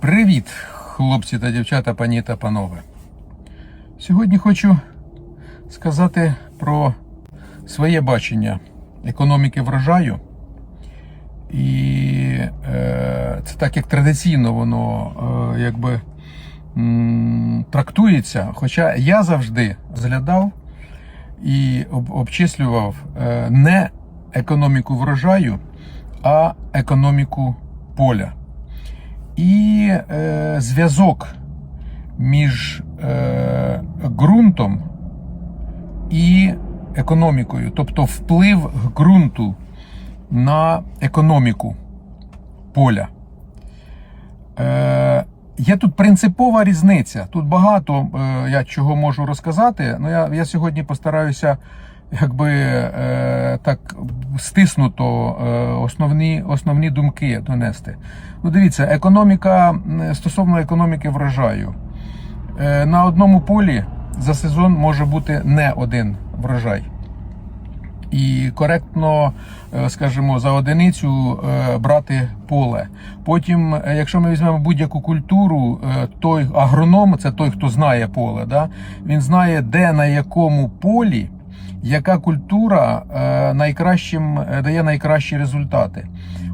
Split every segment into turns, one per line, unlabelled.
Привіт, хлопці та дівчата, пані та панове. Сьогодні хочу сказати про своє бачення економіки врожаю. І е, це так як традиційно воно е, якби м, трактується. Хоча я завжди зглядав і об, обчислював е, не економіку врожаю, а економіку поля. І е, зв'язок між е, ґрунтом і економікою, тобто вплив ґрунту на економіку поля. Е, є тут принципова різниця. Тут багато е, я чого можу розказати. Ну, я, я сьогодні постараюся якби е, так стиснуто е, основні, основні думки донести. Ну, дивіться, економіка стосовно економіки врожаю. Е, на одному полі за сезон може бути не один врожай. І коректно, е, скажімо, за одиницю брати поле. Потім, якщо ми візьмемо будь-яку культуру, той агроном це той, хто знає поле. Да? Він знає, де на якому полі яка культура е, найкращим е, дає найкращі результати.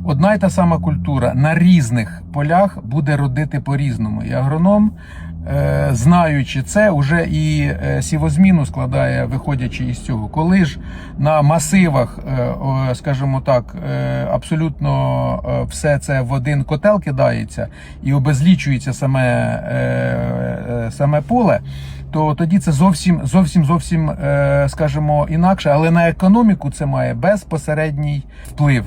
Одна й та сама культура на різних полях буде родити по-різному. І агроном, знаючи це, уже і е, сівозміну складає, виходячи із цього. Коли ж на масивах, е, скажімо так, е, абсолютно е, все це в один котел кидається і обезлічується саме, е, е, саме поле то тоді це зовсім зовсім зовсім, е, скажімо, інакше, але на економіку це має безпосередній вплив.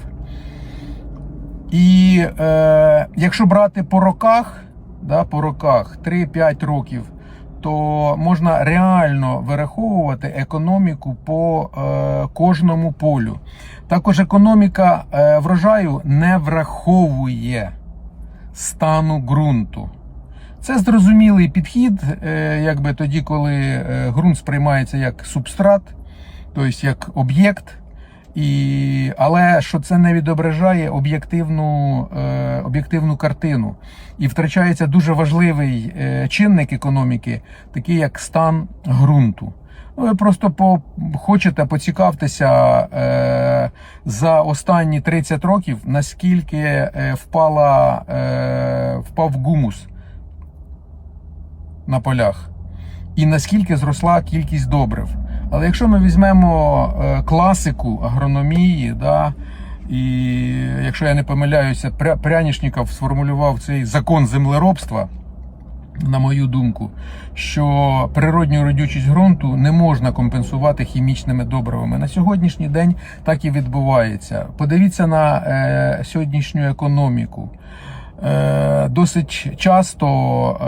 І е, якщо брати по роках, да, по роках 3-5 років, то можна реально вираховувати економіку по е, кожному полю. Також економіка е, врожаю не враховує стану ґрунту. Це зрозумілий підхід, е, якби тоді, коли е, ґрунт сприймається як субстрат, тобто як об'єкт. І, але що це не відображає об'єктивну, е, об'єктивну картину. І втрачається дуже важливий е, чинник економіки, такий як стан ґрунту. Ну, ви просто по, хочете поцікавтеся е, за останні 30 років, наскільки е, впала, е, впав гумус на полях, і наскільки зросла кількість добрив. Але якщо ми візьмемо е, класику агрономії, да, і якщо я не помиляюся, Пря- Прянішніков сформулював цей закон землеробства, на мою думку, що природню родючість ґрунту не можна компенсувати хімічними добривами. На сьогоднішній день так і відбувається. Подивіться на е, сьогоднішню економіку. Е, досить часто,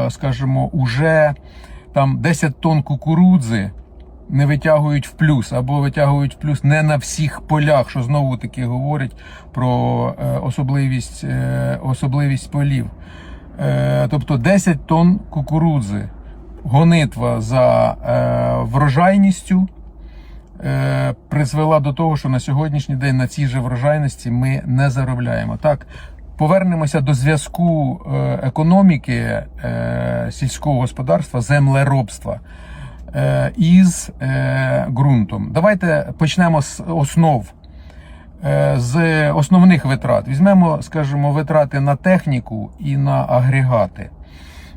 е, скажімо, уже там 10 тонн кукурудзи не витягують в плюс, або витягують в плюс не на всіх полях, що знову таки говорить про е, особливість, е, особливість полів. Е, Тобто 10 тонн кукурудзи, гонитва за врожайністю призвела до того, що на сьогоднішній день на цій же врожайності ми не заробляємо. Так, повернемося до зв'язку економіки сільського господарства, землеробства із е, ґрунтом. Давайте почнемо з основ. Е, З основних витрат візьмемо, скажімо, витрати на техніку і на агрегати.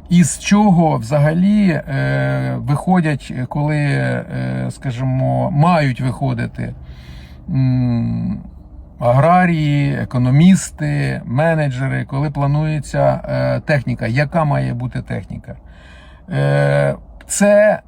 Із чого взагалі е, виходять, коли, е, скажімо, мають виходити м, аграрії, економісти, менеджери, коли планується е, техніка, яка має бути техніка? Е, це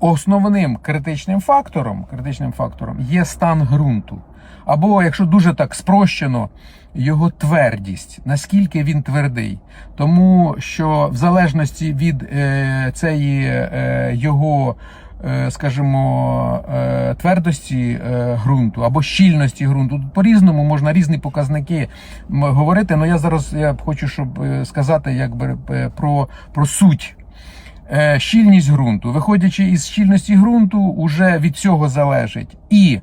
основним критичним фактором, критичним фактором є стан ґрунту. Або, якщо дуже так спрощено, його твердість, наскільки він твердий. Тому що в залежності від е, цієї е, його, е, скажімо, е, твердості е, ґрунту або щільності ґрунту, по-різному можна різні показники говорити. але я зараз я хочу, щоб сказати якби, про, про суть щільність ґрунту. Виходячи із щільності ґрунту, уже від цього залежить і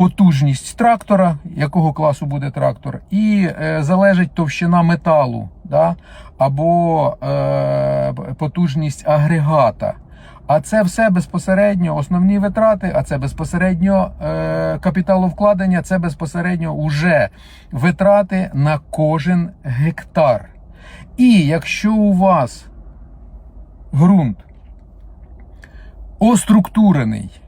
потужність трактора, якого класу буде трактор, і е, залежить товщина металу, да? або е, потужність агрегата. А це все безпосередньо основні витрати, а це безпосередньо е, капіталовкладення, це безпосередньо уже витрати на кожен гектар. І якщо у вас ґрунт оструктурений,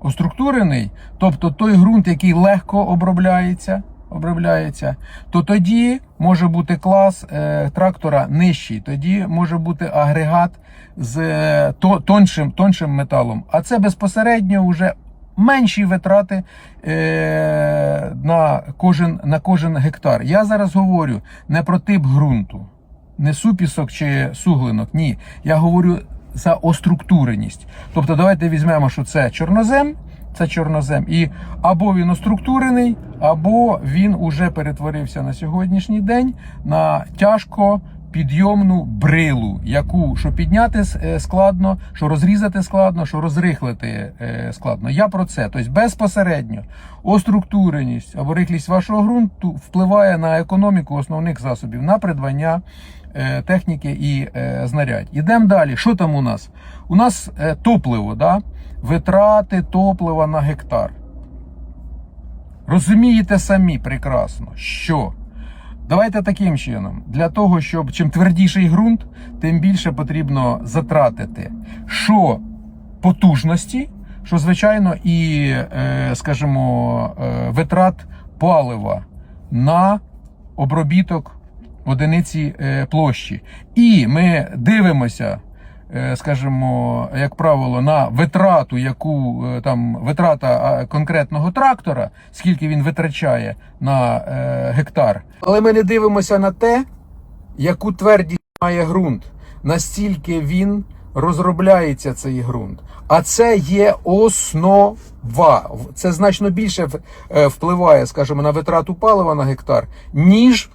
оструктурений, тобто той ґрунт, який легко обробляється, обробляється, то тоді може бути клас е, трактора нижчий, тоді може бути агрегат з е, то, тоншим, тоншим металом. А це безпосередньо вже менші витрати е, на, кожен, на кожен гектар. Я зараз говорю не про тип ґрунту, не супісок чи суглинок. Ні. Я говорю за оструктуреність. Тобто, давайте візьмемо, що це чорнозем. Це чорнозем. І або він оструктурений, або він уже перетворився на сьогоднішній день на тяжко підйомну брилу, яку що підняти е, складно, що розрізати складно, що розрихлити е, складно. Я про це. Тобто безпосередньо оструктуреність або рихлість вашого ґрунту впливає на економіку основних засобів, на придбання техніки і е, знарядь. Ідемо далі. Що там у нас? У нас е, топливо, да? витрати топлива на гектар. Розумієте самі прекрасно, що давайте таким чином, для того, щоб чим твердіший ґрунт, тим більше потрібно затратити що потужності, що звичайно, і, е, скажімо, е, витрат палива на обробіток одиниці е, площі. І ми дивимося, е, скажімо, як правило, на витрату, яку е, там витрата конкретного трактора, скільки він витрачає на гектар. Але ми не дивимося на те, яку твердість має ґрунт, настільки він розробляється цей ґрунт. А це є основа. Це значно більше впливає, скажімо, на витрату палива на гектар, ніж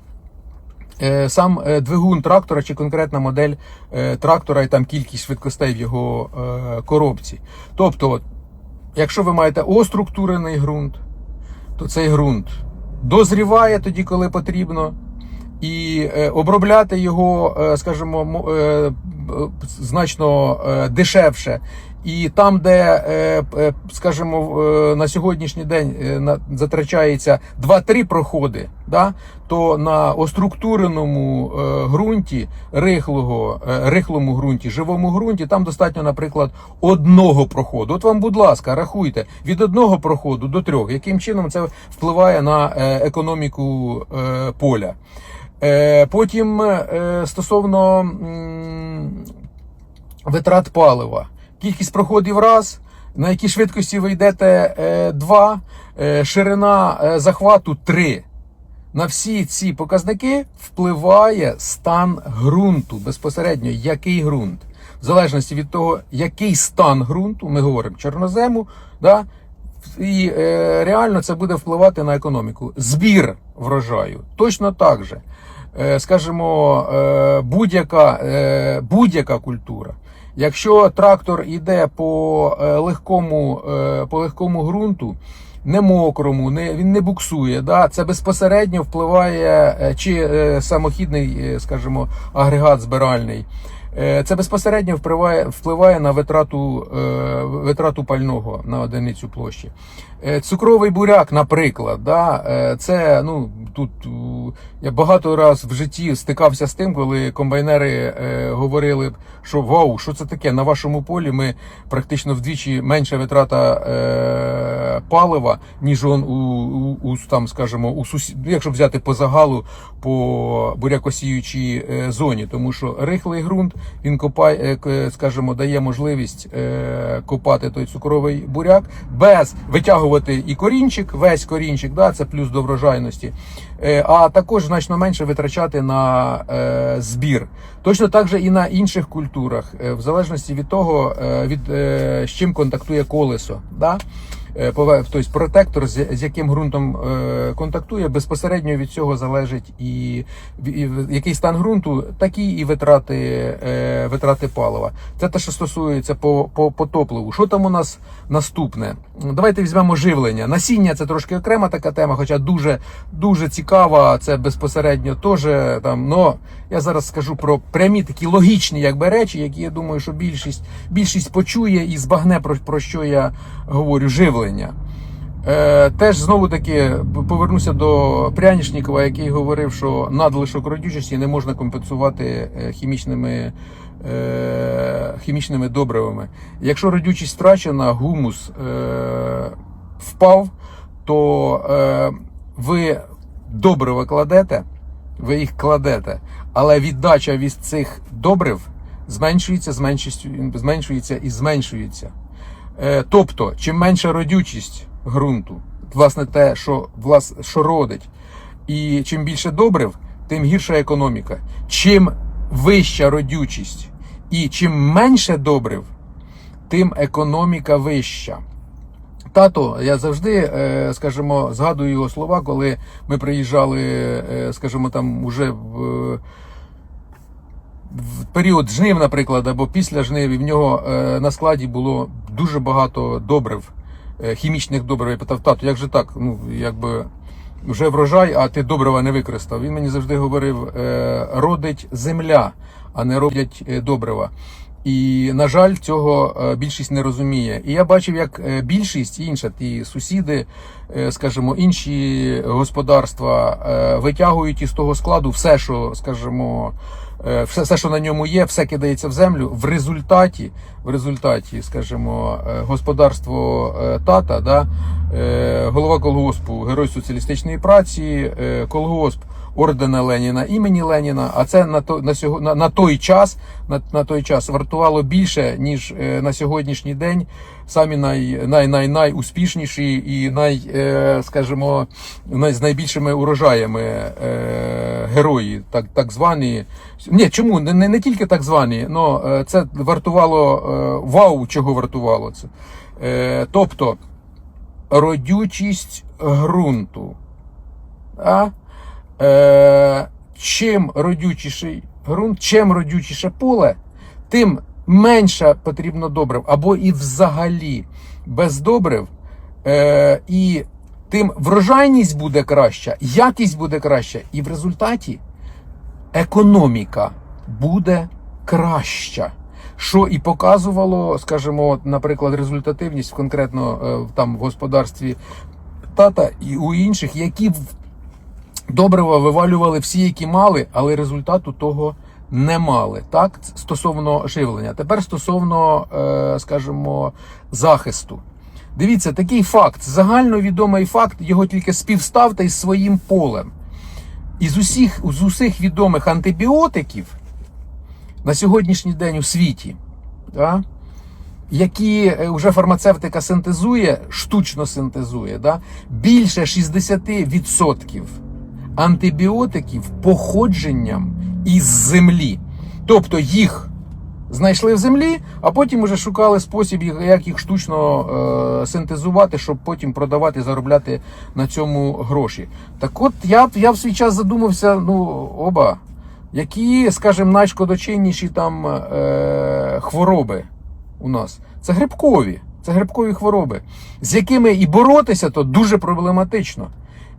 сам е, двигун трактора чи конкретна модель е, трактора і там кількість швидкостей в його е, коробці. Тобто, якщо ви маєте оструктурений ґрунт, то цей ґрунт дозріває тоді, коли потрібно, і е, обробляти його, е, скажімо, мо- е, е, значно е, дешевше. І там, де, е, е, скажімо, е, на сьогоднішній день затрачається 2-3 проходи, да, то на оструктуреному ґрунті, рихлого, рихлому ґрунті, живому ґрунті, там достатньо, наприклад, одного проходу. От вам, будь ласка, рахуйте від одного проходу до трьох. Яким чином це впливає на економіку поля? Потім стосовно витрат палива. Кількість проходів раз, на якій швидкості ви йдете е, два, е, ширина е, захвату три. На всі ці показники впливає стан ґрунту безпосередньо, який ґрунт. В залежності від того, який стан ґрунту, ми говоримо чорнозему, да, і е, реально це буде впливати на економіку. Збір врожаю точно так же. Е, скажімо, е, будь-яка, е, будь-яка культура. Якщо трактор йде по е, легкому, е, по легкому ґрунту, не мокрому, не, він не буксує, да, це безпосередньо впливає, е, чи самохідний, скажімо, агрегат збиральний. Це безпосередньо впливає, впливає на витрату, витрату пального на одиницю площі. Е, Цукровий буряк, наприклад, да, е, це ну тут я багато раз в житті стикався з тим, коли комбайнери е, говорили, що вау, що це таке? На вашому полі ми практично вдвічі менша витрата е, палива, ніж он у, у, у там, скажімо, у сусі... ну, якщо взяти по загалу по бурякосіючій зоні, тому що рихлий ґрунт він копає, скажімо, дає можливість копати той цукровий буряк без витягувати і корінчик, весь корінчик, да, це плюс до врожайності, е, а також значно менше витрачати на е, збір. Точно так же і на інших культурах, е, в залежності від того, від, з чим контактує колесо. Да? Е, тобто протектор, з, яким ґрунтом е, контактує, безпосередньо від цього залежить і, який стан ґрунту, такі і витрати, е, витрати палива. Це те, що стосується по, по, по топливу. Що там у нас наступне? Давайте візьмемо живлення. Насіння це трошки окрема така тема, хоча дуже, дуже цікава. Це безпосередньо теж там. Но я зараз скажу про прямі такі логічні якби речі, які я думаю, що більшість, більшість почує і збагне про, про що я говорю. Живлення. Е, теж знову таки повернуся до Прянішнікова, який говорив, що надлишок родючості не можна компенсувати е, хімічними, е, хімічними добривами. Якщо родючість втрачена, гумус впав, то ви добрива кладете, ви їх кладете, але віддача від цих добрив зменшується, зменшується і зменшується. Е, Тобто, чим менша родючість ґрунту, власне, те, що, влас, що родить, і чим більше добрив, тим гірша економіка. Чим вища родючість і чим менше добрив, тим економіка вища. Тато, я завжди, е, скажімо, згадую його слова, коли ми приїжджали, е, скажімо, там уже в в період жнив, наприклад, або після жнив, в нього е, на складі було дуже багато добрив, е, хімічних добрив. Я питав, тату, як же так? Ну, якби вже врожай, а ти добрива не використав. Він мені завжди говорив: е, родить земля, а не роблять е, добрива. І, на жаль, цього більшість не розуміє. І я бачив, як більшість інша, ті сусіди, скажімо, інші господарства витягують із того складу все, що, скажімо, все, все, що на ньому є, все кидається в землю. В результаті, в результаті, скажімо, е, господарство е, тата, да, е, голова колгоспу, герой соціалістичної праці, е, колгосп ордена Леніна імені Леніна. А це на то на сього на, на той час, на, на той час вартувало більше ніж е, на сьогоднішній день. Самі най, най, най, найуспішніші і най, е, скажімо, най, з найбільшими урожаями е, герої, так, так звані. Ні, чому не, не, не тільки так звані, але це вартувало е, вау, чого вартувало це. Е, тобто родючість ґрунту. А? Е, чим родючіший ґрунт, чим родючіше поле, тим менше потрібно добрив, або і взагалі без добрив, е, і тим врожайність буде краща, якість буде краща, і в результаті економіка буде краща. Що і показувало, скажімо, наприклад, результативність конкретно е, там в господарстві тата і у інших, які в- добрива вивалювали всі, які мали, але результату того не мали. Так, стосовно живлення. Тепер стосовно, е, скажімо, захисту. Дивіться, такий факт, загальновідомий факт, його тільки співставте із своїм полем. Із усіх, з усіх відомих антибіотиків на сьогоднішній день у світі, да, які е, вже фармацевтика синтезує, штучно синтезує, да, більше 60% антибіотиків походженням із землі. Тобто їх знайшли в землі, а потім вже шукали спосіб, як їх штучно е, синтезувати, щоб потім продавати, заробляти на цьому гроші. Так от я, я в свій час задумався, ну, оба, які, скажімо, найшкодочинніші там е, хвороби у нас. Це грибкові. Це грибкові хвороби, з якими і боротися то дуже проблематично.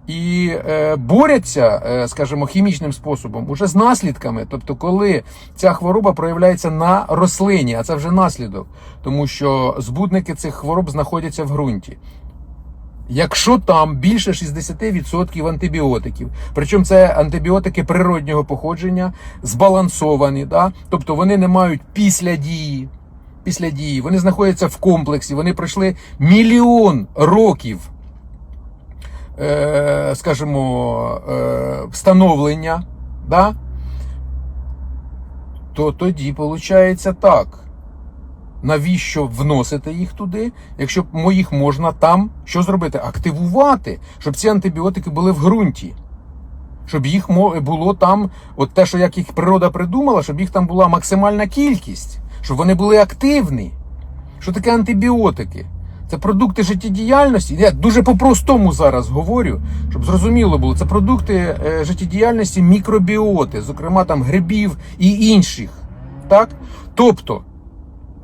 І е, борються, е, скажімо, хімічним способом уже з наслідками. Тобто, коли ця хвороба проявляється на рослині, а це вже наслідок, тому що збудники цих хвороб знаходяться в ґрунті. Якщо там більше 60% антибіотиків, причому це антибіотики природнього походження, збалансовані, да? тобто вони не мають після дії, після дії, вони знаходяться в комплексі, вони пройшли мільйон років, скажімо, е, встановлення, да? то тоді виходить так. Навіщо вносити їх туди, якщо мо- їх можна там що зробити? Активувати, щоб ці антибіотики були в ґрунті. Щоб їх було там, от те, що як їх природа придумала, щоб їх там була максимальна кількість, щоб вони були активні. Що таке антибіотики? Це продукти життєдіяльності. Я дуже по-простому зараз говорю, щоб зрозуміло було. Це продукти е, життєдіяльності мікробіоти, зокрема там грибів і інших. Так? Тобто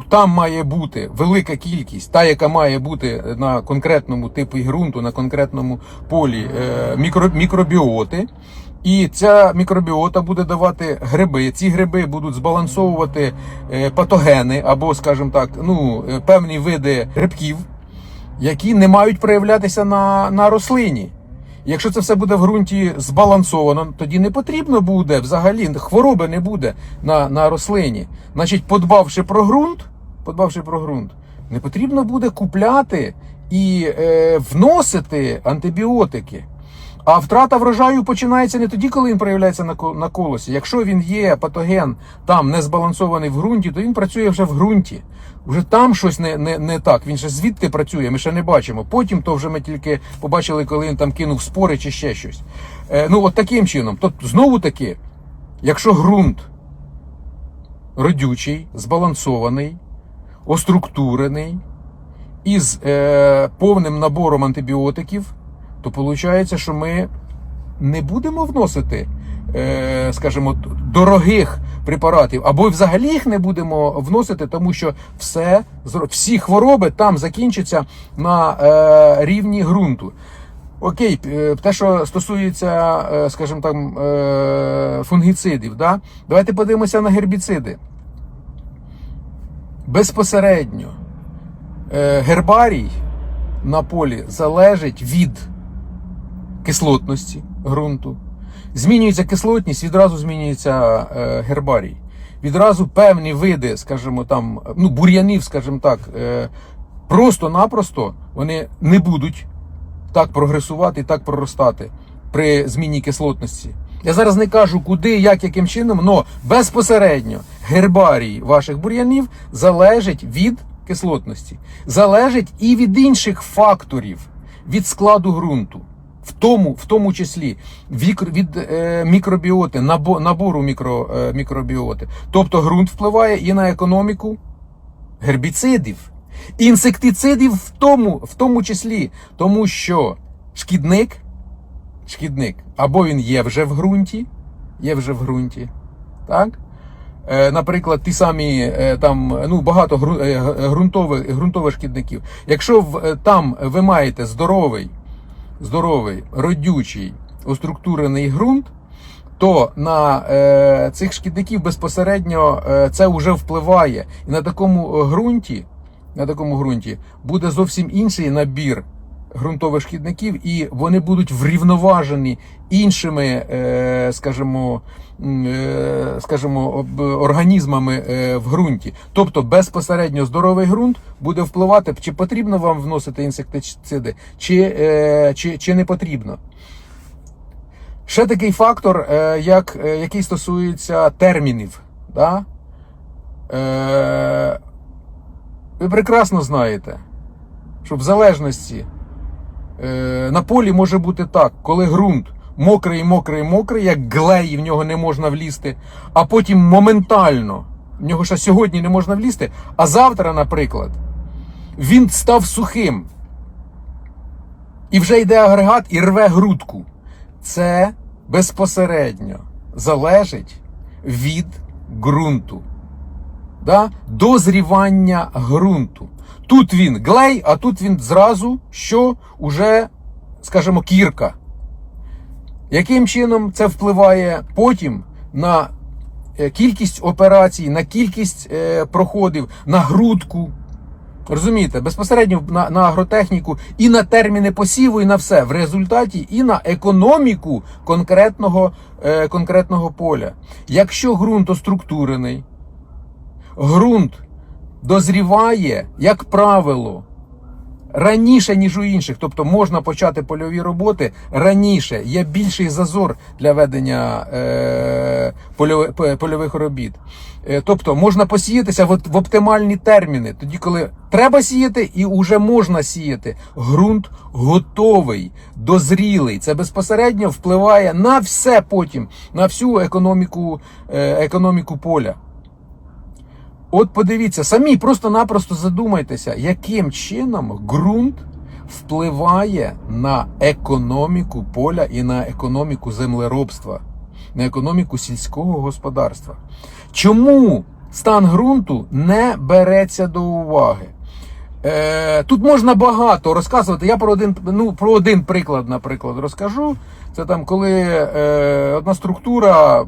там має бути велика кількість, та, яка має бути на конкретному типі ґрунту, на конкретному полі е, мікро, мікробіоти. І ця мікробіота буде давати гриби. Ці гриби будуть збалансовувати е, патогени або, скажімо так, ну, певні види грибків, які не мають проявлятися на, на рослині. Якщо це все буде в ґрунті збалансовано, тоді не потрібно буде взагалі хвороби не буде на, на рослині. Значить, подбавши про ґрунт, подбавши про ґрунт, не потрібно буде купляти і е, вносити антибіотики. А втрата врожаю починається не тоді, коли він проявляється на колосі. Якщо він є патоген там не збалансований в ґрунті, то він працює вже в ґрунті. Вже там щось не, не, не так. Він ще звідти працює, ми ще не бачимо. Потім то вже ми тільки побачили, коли він там кинув спори чи ще щось. Е, ну, от таким чином. Тобто, знову таки, якщо ґрунт родючий, збалансований, оструктурений, із е, повним набором антибіотиків, то виходить, що ми не будемо вносити, е, скажімо, дорогих препаратів, або взагалі їх не будемо вносити, тому що все, всі хвороби там закінчаться на е, рівні ґрунту. Окей, е, те, що стосується, скажімо там, фунгіцидів, да? давайте подивимося на гербіциди. Безпосередньо гербарій на полі залежить від кислотності ґрунту. Змінюється кислотність, відразу змінюється е, гербарій. Відразу певні види, скажімо там, ну, бур'янів, скажімо так, е, просто-напросто вони не будуть так прогресувати і так проростати при зміні кислотності. Я зараз не кажу куди, як, яким чином, але безпосередньо гербарій ваших бур'янів залежить від кислотності, залежить і від інших факторів, від складу ґрунту. В тому, в тому числі від е, мікробіоти, набо, набору мікро, е, мікробіоти. Тобто ґрунт впливає і на економіку гербіцидів, інсектицидів в тому, в тому числі, тому що шкідник, шкідник, або він є вже в ґрунті, є вже в ґрунті, так? Е, Наприклад, ті самі там ну багато ґрунтових, ґрунтових шкідників. Якщо в, там ви маєте здоровий, здоровий, родючий, уструктурений ґрунт, то на е, цих шкідників безпосередньо е, це вже впливає. І на такому е, ґрунті, на такому ґрунті буде зовсім інший набір ґрунтових шкідників, і вони будуть врівноважені іншими, е, скажімо, е, скажімо, організмами е, в ґрунті. Тобто безпосередньо здоровий ґрунт буде впливати, чи потрібно вам вносити інсектициди, чи, чи, чи не потрібно. Ще такий фактор, як, який стосується термінів. Да? Ви прекрасно знаєте, що в залежності на полі може бути так, коли ґрунт мокрий, мокрий, мокрий, як глей, і в нього не можна влізти, а потім моментально, в нього ще сьогодні не можна влізти, а завтра, наприклад, він став сухим. І вже йде агрегат і рве грудку. Це безпосередньо залежить від ґрунту. Да? Дозрівання ґрунту. Тут він глей, а тут він зразу, що уже, скажімо, кірка. Яким чином це впливає потім на е, кількість операцій, на кількість е, проходів, на грудку? Розумієте, безпосередньо на, на агротехніку і на терміни посіву, і на все. В результаті і на економіку конкретного, е, конкретного поля. Якщо ґрунт оструктурений, ґрунт дозріває, як правило, раніше, ніж у інших. Тобто можна почати польові роботи раніше. Є більший зазор для ведення е, польове- п- польових робіт. Е, тобто можна посіятися в, в оптимальні терміни, тоді, коли треба сіяти, і вже можна сіяти. Ґрунт готовий, дозрілий. Це безпосередньо впливає на все потім, на всю економіку, е, економіку поля. От подивіться, самі просто-напросто задумайтеся, яким чином ґрунт впливає на економіку поля і на економіку землеробства, на економіку сільського господарства. Чому стан ґрунту не береться до уваги? Е, тут можна багато розказувати. Я про один, ну, про один приклад, наприклад, розкажу. Це там, коли е, одна структура,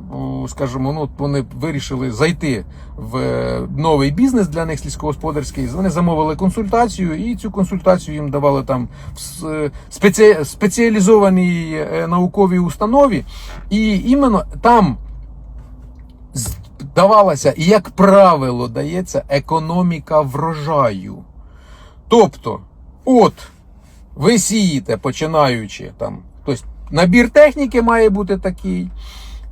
скажімо, ну, вони вирішили зайти в е, новий бізнес для них сільськогосподарський. Вони замовили консультацію, і цю консультацію їм давали там в е, спеці, спеціалізованій е, науковій установі. І іменно там давалася, як правило, дається економіка врожаю. Тобто, от ви сієте, починаючи там, тобто набір техніки має бути такий.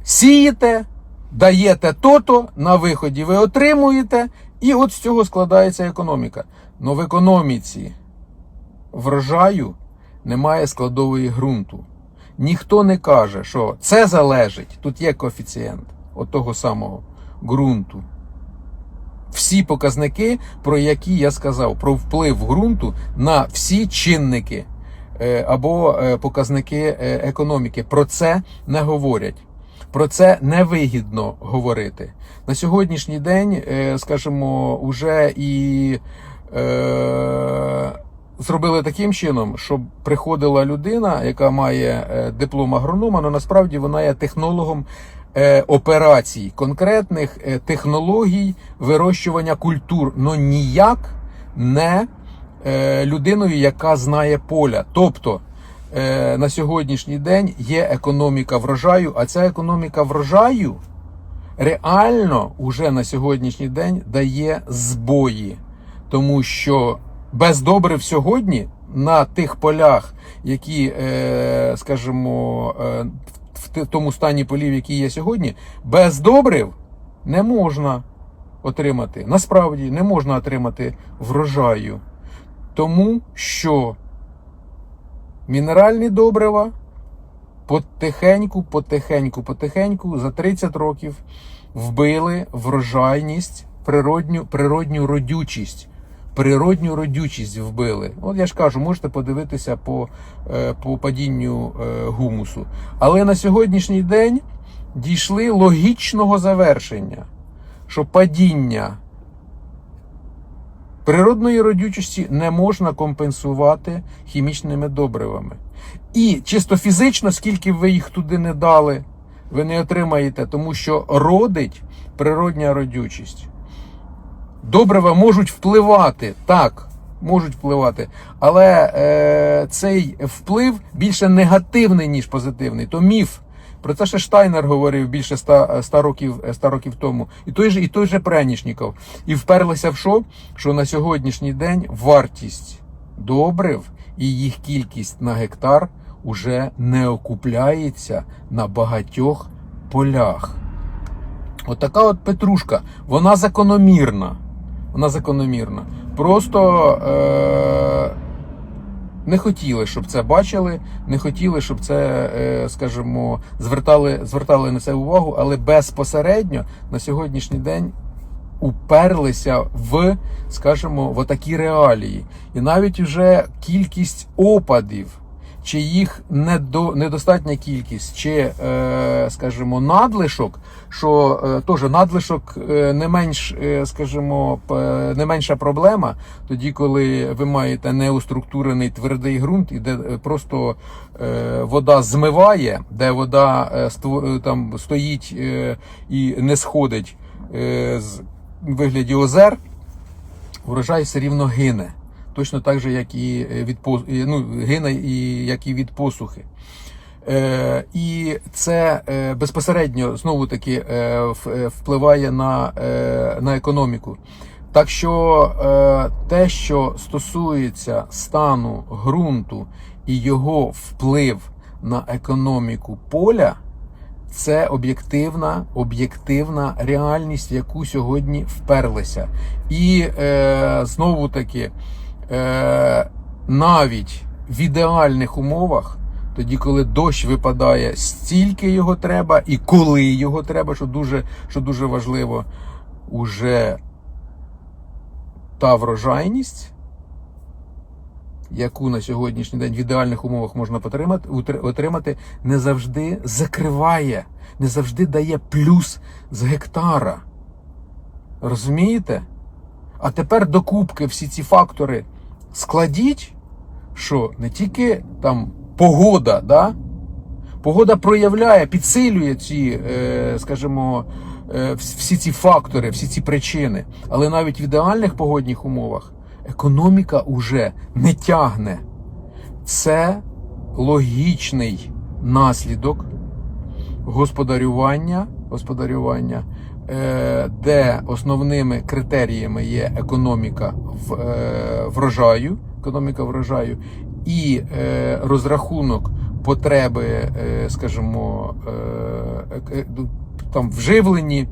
Сієте, даєте то-то, на виході ви отримуєте, і от з цього складається економіка. Но в економіці врожаю немає складової ґрунту. Ніхто не каже, що це залежить, тут є коефіцієнт от того самого ґрунту. Всі показники, про які я сказав, про вплив ґрунту на всі чинники е, або е, показники е, економіки, про це не говорять. Про це невигідно говорити. На сьогоднішній день, е, скажімо, уже і е, зробили таким чином, щоб приходила людина, яка має е, диплом агронома, але насправді вона є технологом е, операцій, конкретних технологій вирощування культур, но ніяк не людиною, яка знає поля. Тобто на сьогоднішній день є економіка врожаю, а ця економіка врожаю реально уже на сьогоднішній день дає збої, тому що без добрив сьогодні на тих полях, які, е, скажімо, е, в тому стані полів, які є сьогодні, без добрив не можна отримати. Насправді не можна отримати врожаю, тому що мінеральні добрива потихеньку, потихеньку, потихеньку за 30 років вбили врожайність, природню, природню родючість. Природню родючість вбили. От я ж кажу, можете подивитися по, е, по падінню е, гумусу. Але на сьогоднішній день дійшли логічного завершення, що падіння природної родючості не можна компенсувати хімічними добривами. І чисто фізично, скільки ви їх туди не дали, ви не отримаєте, тому що родить природня родючість. Добрива можуть впливати, так, можуть впливати, але е, цей вплив більше негативний, ніж позитивний. То міф. Про це ще Штайнер говорив більше ста, ста, років, ста років тому. І той же, і той же Пренішніков. І вперлися в що? Що на сьогоднішній день вартість добрив і їх кількість на гектар уже не окупляється на багатьох полях. Отака от петрушка, вона закономірна. Вона закономірна. Просто е- не хотіли, щоб це бачили, не хотіли, щоб це, е, скажімо, звертали, звертали на це увагу, але безпосередньо на сьогоднішній день уперлися в, скажімо, в такі реалії. І навіть вже кількість опадів, чи їх недо, недостатня кількість, чи, е, скажімо, надлишок, що е, теж надлишок е, не менш, скажімо, не менша проблема, тоді, коли ви маєте неуструктурений твердий ґрунт, і де просто вода змиває, де вода там стоїть і не сходить з вигляді озер, врожай все рівно гине. Точно так же, як і від пос- і, ну, гине, і як і від посухи. Е, і це е, безпосередньо знову таки е, е, впливає на, е, на економіку. Так що е, те, що стосується стану ґрунту і його вплив на економіку поля, це об'єктивна, об'єктивна реальність, в яку сьогодні вперлися. І е, знову таки, е, навіть в ідеальних умовах, тоді, коли дощ випадає, стільки його треба, і коли його треба, що дуже, що дуже важливо, уже та врожайність, яку на сьогоднішній день в ідеальних умовах можна отримати, не завжди закриває, не завжди дає плюс з гектара. Розумієте? А тепер до кубки всі ці фактори складіть, що не тільки там погода, да? погода проявляє, підсилює ці, е, скажімо, е, всі ці фактори, всі ці причини. Але навіть в ідеальних погодних умовах економіка уже не тягне. Це логічний наслідок господарювання, господарювання, де основними критеріями є економіка е, врожаю, економіка врожаю і е, розрахунок потреби, е, скажімо, е, е, е, там вживлені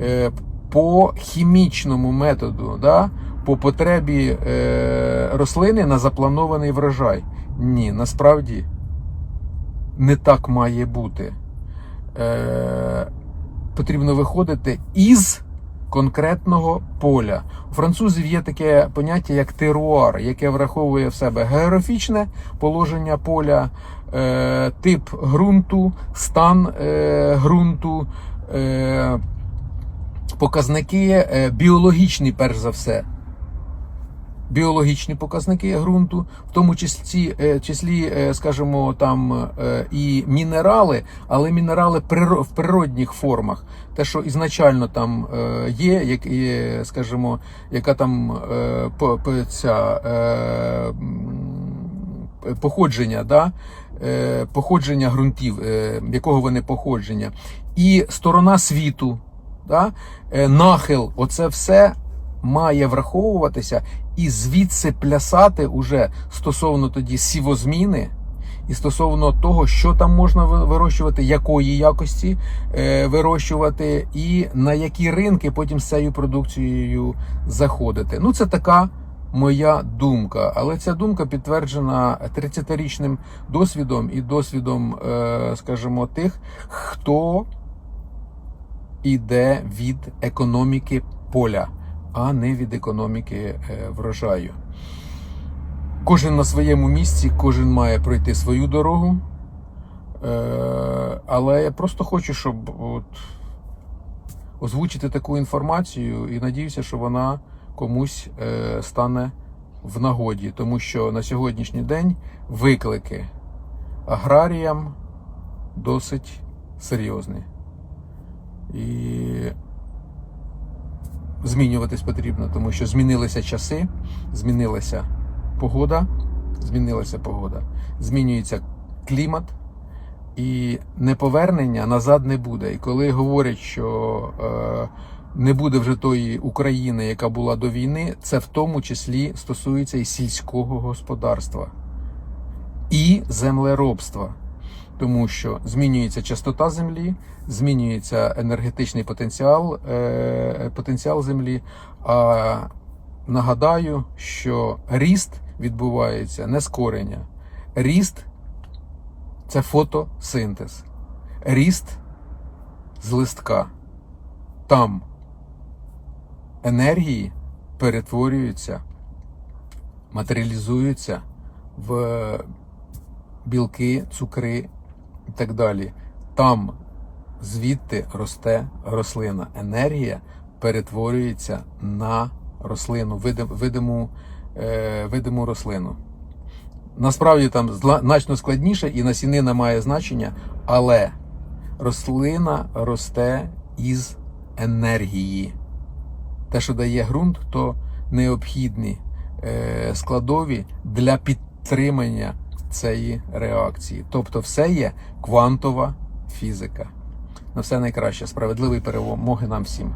е, по хімічному методу, да, по потребі е, рослини на запланований врожай. Ні, насправді не так має бути. Потрібно виходити із конкретного поля. У французів є таке поняття як теруар, яке враховує в себе географічне положення поля, е, тип ґрунту, стан е, ґрунту, е, показники біологічні, перш за все біологічні показники ґрунту, в тому числі, е, числі е, скажімо, там е, і мінерали, але мінерали в природних формах. Те, що ізначально там є, як скажімо, яка там ця, походження, да? походження ґрунтів, якого вони походження, і сторона світу, да? нахил, оце все має враховуватися і звідси плясати уже стосовно тоді сівозміни. І стосовно того, що там можна вирощувати, якої якості е, вирощувати, і на які ринки потім з цією продукцією заходити. Ну, це така моя думка. Але ця думка підтверджена 30-річним досвідом і досвідом, е, скажімо, тих, хто іде від економіки поля, а не від економіки е, врожаю. Кожен на своєму місці, кожен має пройти свою дорогу. Е, Але я просто хочу, щоб от озвучити таку інформацію і надіюся, що вона комусь е, стане в нагоді, тому що на сьогоднішній день виклики аграріям досить серйозні. І змінюватись потрібно, тому що змінилися часи, змінилася погода, змінилася погода, змінюється клімат, і неповернення назад не буде. І коли говорять, що е, не буде вже тої України, яка була до війни, це в тому числі стосується і сільського господарства, і землеробства. Тому що змінюється частота землі, змінюється енергетичний потенціал, е, потенціал землі. А нагадаю, що ріст відбувається не з кореня. Ріст це фотосинтез. Ріст з листка. Там енергії перетворюються, матеріалізуються в білки, цукри і так далі. Там звідти росте рослина. Енергія перетворюється на рослину, видим- видиму, е, видиму рослину. Насправді там значно складніше і насінина має значення, але рослина росте із енергії. Те, що дає ґрунт, то необхідні е, складові для підтримання цієї реакції. Тобто, все є квантова фізика. На все найкраще. Справедливої перемоги нам всім.